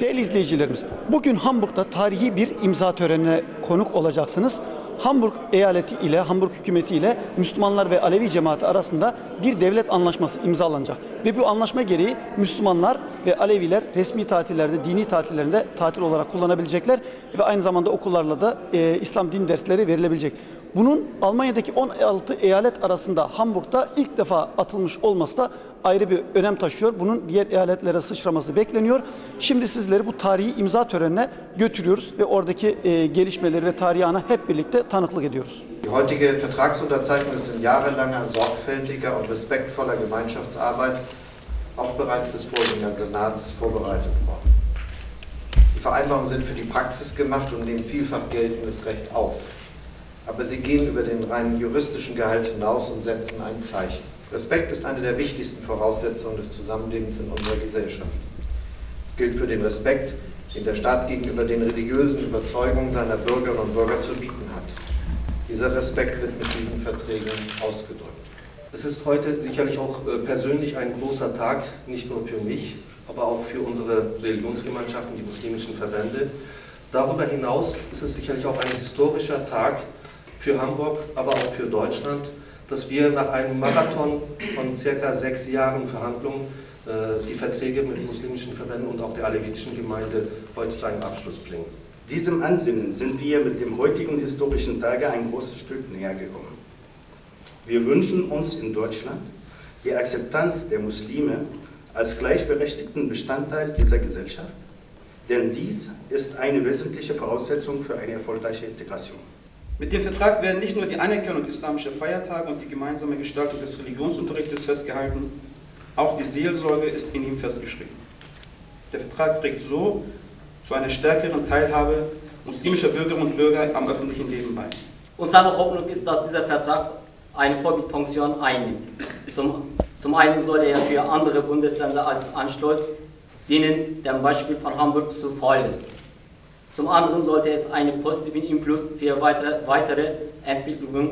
Değerli izleyicilerimiz, bugün Hamburg'da tarihi bir imza törenine konuk olacaksınız. Hamburg eyaleti ile Hamburg hükümeti ile Müslümanlar ve Alevi cemaati arasında bir devlet anlaşması imzalanacak. Ve bu anlaşma gereği Müslümanlar ve Aleviler resmi tatillerde, dini tatillerinde tatil olarak kullanabilecekler ve aynı zamanda okullarla da e, İslam din dersleri verilebilecek. Bunun Almanya'daki 16 eyalet arasında Hamburg'da ilk defa atılmış olması da ayrı bir önem taşıyor. Bunun diğer eyaletlere sıçraması bekleniyor. Şimdi sizleri bu tarihi imza törenine götürüyoruz ve oradaki e, gelişmeleri ve tarihi ana hep birlikte tanıklık ediyoruz. Die heutige Vertragsunterzeichnung ist in jahrelanger, sorgfältiger und respektvoller Gemeinschaftsarbeit auch bereits des Vorgänger Senats vorbereitet worden. Die Vereinbarungen sind für die Praxis gemacht und nehmen vielfach geltendes Recht auf. Aber sie gehen über den rein juristischen Gehalt hinaus und setzen ein Zeichen. Respekt ist eine der wichtigsten Voraussetzungen des Zusammenlebens in unserer Gesellschaft. Es gilt für den Respekt, den der Staat gegenüber den religiösen Überzeugungen seiner Bürgerinnen und Bürger zu bieten hat. Dieser Respekt wird mit diesen Verträgen ausgedrückt. Es ist heute sicherlich auch äh, persönlich ein großer Tag, nicht nur für mich, aber auch für unsere Religionsgemeinschaften, die muslimischen Verbände. Darüber hinaus ist es sicherlich auch ein historischer Tag für Hamburg, aber auch für Deutschland, dass wir nach einem Marathon von circa sechs Jahren Verhandlungen äh, die Verträge mit muslimischen Verbänden und auch der alevitischen Gemeinde heute zu einem Abschluss bringen. Diesem Ansinnen sind wir mit dem heutigen historischen Tage ein großes Stück näher gekommen. Wir wünschen uns in Deutschland die Akzeptanz der Muslime als gleichberechtigten Bestandteil dieser Gesellschaft, denn dies ist eine wesentliche Voraussetzung für eine erfolgreiche Integration. Mit dem Vertrag werden nicht nur die Anerkennung islamischer Feiertage und die gemeinsame Gestaltung des Religionsunterrichtes festgehalten, auch die Seelsorge ist in ihm festgeschrieben. Der Vertrag trägt so zu einer stärkeren Teilhabe muslimischer Bürgerinnen und Bürger am öffentlichen Leben bei. Unsere Hoffnung ist, dass dieser Vertrag eine Vorbildfunktion einnimmt. Zum, zum einen soll er für andere Bundesländer als Anschluss dienen, dem Beispiel von Hamburg zu folgen. Zum anderen sollte es einen positiven Impuls für weitere, weitere Entwicklungen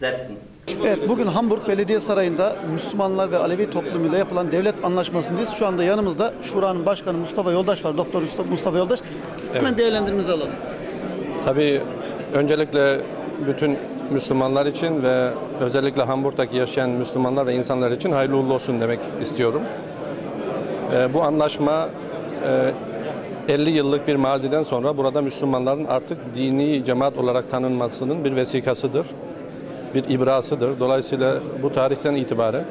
setzen. Evet, bugün Hamburg Belediye Sarayı'nda Müslümanlar ve Alevi toplumuyla yapılan devlet anlaşmasındayız. Şu anda yanımızda Şura'nın başkanı Mustafa Yoldaş var. Doktor Mustafa Yoldaş. Hemen değerlendirmenizi alalım. Tabii öncelikle bütün Müslümanlar için ve özellikle Hamburg'daki yaşayan Müslümanlar ve insanlar için hayırlı uğurlu olsun demek istiyorum. Ee, bu anlaşma e, 50 yıllık bir maziden sonra burada Müslümanların artık dini cemaat olarak tanınmasının bir vesikasıdır, bir ibrasıdır. Dolayısıyla bu tarihten itibaren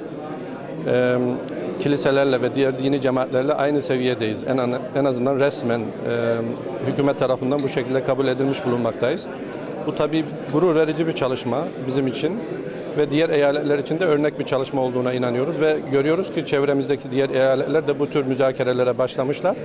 e, kiliselerle ve diğer dini cemaatlerle aynı seviyedeyiz. En, en azından resmen e, hükümet tarafından bu şekilde kabul edilmiş bulunmaktayız. Bu tabii gurur verici bir çalışma bizim için ve diğer eyaletler için de örnek bir çalışma olduğuna inanıyoruz ve görüyoruz ki çevremizdeki diğer eyaletler de bu tür müzakerelere başlamışlar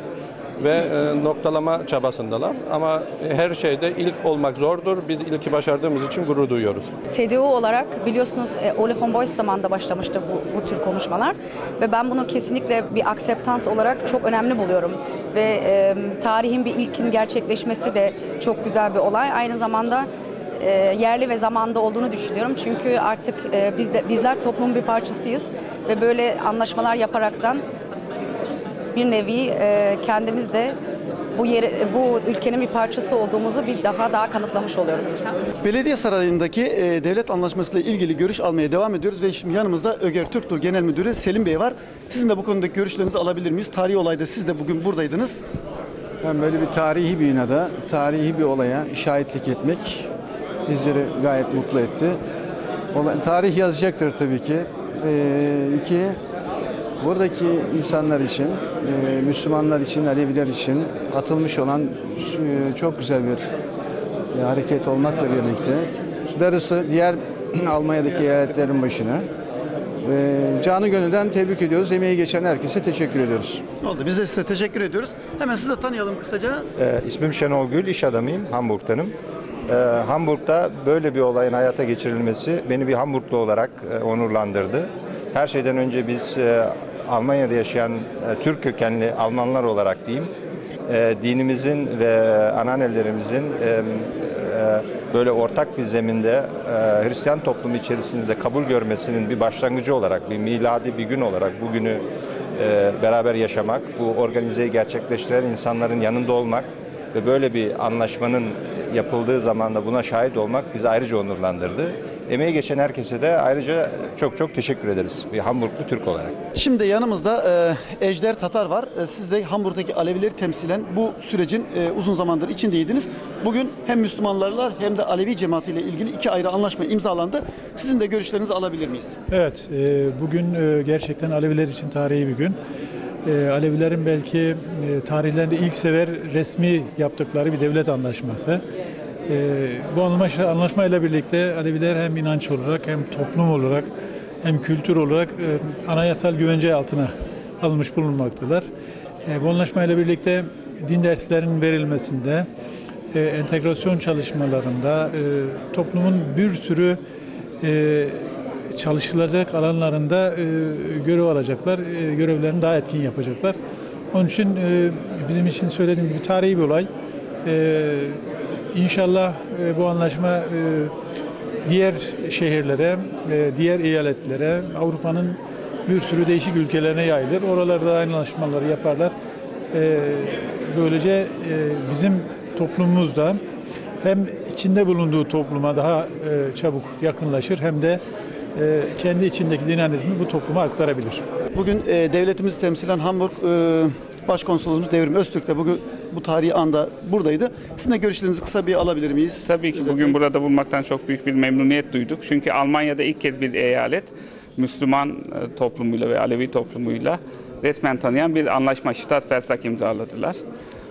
ve e, noktalama çabasındalar. Ama her şeyde ilk olmak zordur. Biz ilki başardığımız için gurur duyuyoruz. CDU olarak biliyorsunuz e, Ole von Beuys zamanında başlamıştı bu, bu tür konuşmalar ve ben bunu kesinlikle bir akseptans olarak çok önemli buluyorum ve e, tarihin bir ilkin gerçekleşmesi de çok güzel bir olay. Aynı zamanda e, yerli ve zamanda olduğunu düşünüyorum çünkü artık e, biz de, bizler toplumun bir parçasıyız ve böyle anlaşmalar yaparaktan bir nevi e, kendimiz de bu yeri, bu ülkenin bir parçası olduğumuzu bir defa daha kanıtlamış oluyoruz. Belediye Sarayı'ndaki e, devlet anlaşmasıyla ilgili görüş almaya devam ediyoruz ve şimdi yanımızda Öger Türktur Genel Müdürü Selim Bey var. Sizin de bu konudaki görüşlerinizi alabilir miyiz? Tarihi olayda siz de bugün buradaydınız. Ben böyle bir tarihi bir inada, tarihi bir olaya şahitlik etmek bizleri gayet mutlu etti. Olay- Tarih yazacaktır tabii ki. Ee, iki, buradaki insanlar için, e, Müslümanlar için, Aleviler için atılmış olan e, çok güzel bir e, hareket olmakla birlikte darısı diğer Almanya'daki eyaletlerin başına. Ve canı gönülden tebrik ediyoruz. Emeği geçen herkese teşekkür ediyoruz. Oldu. Biz de size teşekkür ediyoruz. Hemen sizi de tanıyalım kısaca. Ee, ismim Şenol Gül, iş adamıyım, Hamburg'tanım. Ee, Hamburg'da böyle bir olayın hayata geçirilmesi beni bir Hamburglu olarak e, onurlandırdı. Her şeyden önce biz e, Almanya'da yaşayan e, Türk kökenli Almanlar olarak diyeyim, e, dinimizin ve anneannelerimizin e, böyle ortak bir zeminde Hristiyan toplumu içerisinde de kabul görmesinin bir başlangıcı olarak, bir miladi bir gün olarak bugünü beraber yaşamak, bu organizeyi gerçekleştiren insanların yanında olmak ve böyle bir anlaşmanın yapıldığı zamanda buna şahit olmak bizi ayrıca onurlandırdı. Emeği geçen herkese de ayrıca çok çok teşekkür ederiz bir Hamburglu Türk olarak. Şimdi yanımızda e, Ejder Tatar var. E, siz de Hamburg'daki Alevileri temsilen bu sürecin e, uzun zamandır içindeydiniz. Bugün hem Müslümanlarla hem de Alevi cemaatiyle ilgili iki ayrı anlaşma imzalandı. Sizin de görüşlerinizi alabilir miyiz? Evet, e, bugün e, gerçekten Aleviler için tarihi bir gün. E, Alevilerin belki e, tarihlerinde ilk sefer resmi yaptıkları bir devlet anlaşması. E, Bu anlaşma, anlaşmayla birlikte Aleviler hem inanç olarak hem toplum olarak hem kültür olarak e, anayasal güvence altına alınmış bulunmaktalar. E, Bu anlaşmayla birlikte din derslerinin verilmesinde, e, entegrasyon çalışmalarında, e, toplumun bir sürü e, çalışılacak alanlarında e, görev alacaklar, e, görevlerini daha etkin yapacaklar. Onun için e, bizim için söylediğim gibi tarihi bir olay. E, İnşallah e, bu anlaşma e, diğer şehirlere, e, diğer eyaletlere, Avrupa'nın bir sürü değişik ülkelerine yayılır. Oralarda aynı anlaşmaları yaparlar. E, Böylece e, bizim toplumumuzda hem içinde bulunduğu topluma daha e, çabuk yakınlaşır hem de e, kendi içindeki dinamizmi bu topluma aktarabilir. Bugün e, devletimizi temsilen Hamburg e, Başkonsolosumuz Devrim Öztürk de bugün bu tarihi anda buradaydı. Sizin de görüşlerinizi kısa bir alabilir miyiz? Tabii ki bugün burada bulmaktan çok büyük bir memnuniyet duyduk. Çünkü Almanya'da ilk kez bir eyalet Müslüman e, toplumuyla ve Alevi toplumuyla resmen tanıyan bir anlaşma, Stadtvertrag imzaladılar.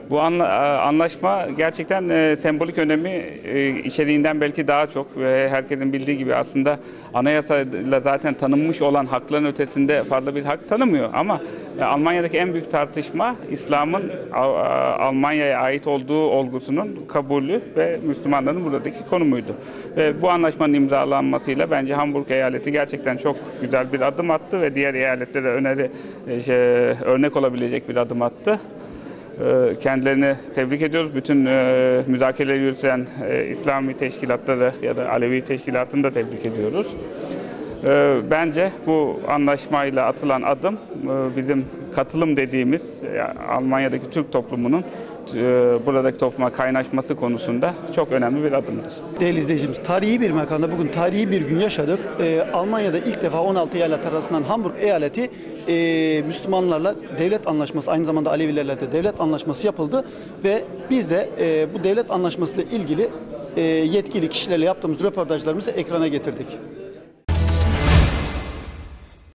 Bu e, anlaşma gerçekten e, sembolik önemi e, içeriğinden belki daha çok ve herkesin bildiği gibi aslında anayasayla zaten tanınmış olan hakların ötesinde fazla bir hak tanımıyor. Ama e, Almanya'daki en büyük tartışma İslam'ın Al- Almanya'ya ait olduğu olgusunun kabulü ve Müslümanların buradaki konumuydu. Ve bu anlaşmanın imzalanmasıyla bence Hamburg eyaleti gerçekten çok güzel bir adım attı ve diğer eyaletlere öneri e, şey, örnek olabilecek bir adım attı. Ee, Kendilerini tebrik ediyoruz. Bütün e, müzakereleri yürüten e, İslami teşkilatları ya da Alevi teşkilatını da tebrik ediyoruz. Ee, Bence bu anlaşmayla atılan adım e, bizim katılım dediğimiz e, Almanya'daki Türk toplumunun e, buradaki topluma kaynaşması konusunda çok önemli bir adımdır. Değerli izleyicimiz, tarihi bir mekanda bugün tarihi bir gün yaşadık. Ee, Almanya'da ilk defa 16 eyalet arasından Hamburg eyaleti e, Müslümanlarla devlet anlaşması, aynı zamanda Alevilerle de devlet anlaşması yapıldı ve biz de e, bu devlet anlaşmasıyla ilgili e, yetkili kişilerle yaptığımız röportajlarımızı ekrana getirdik.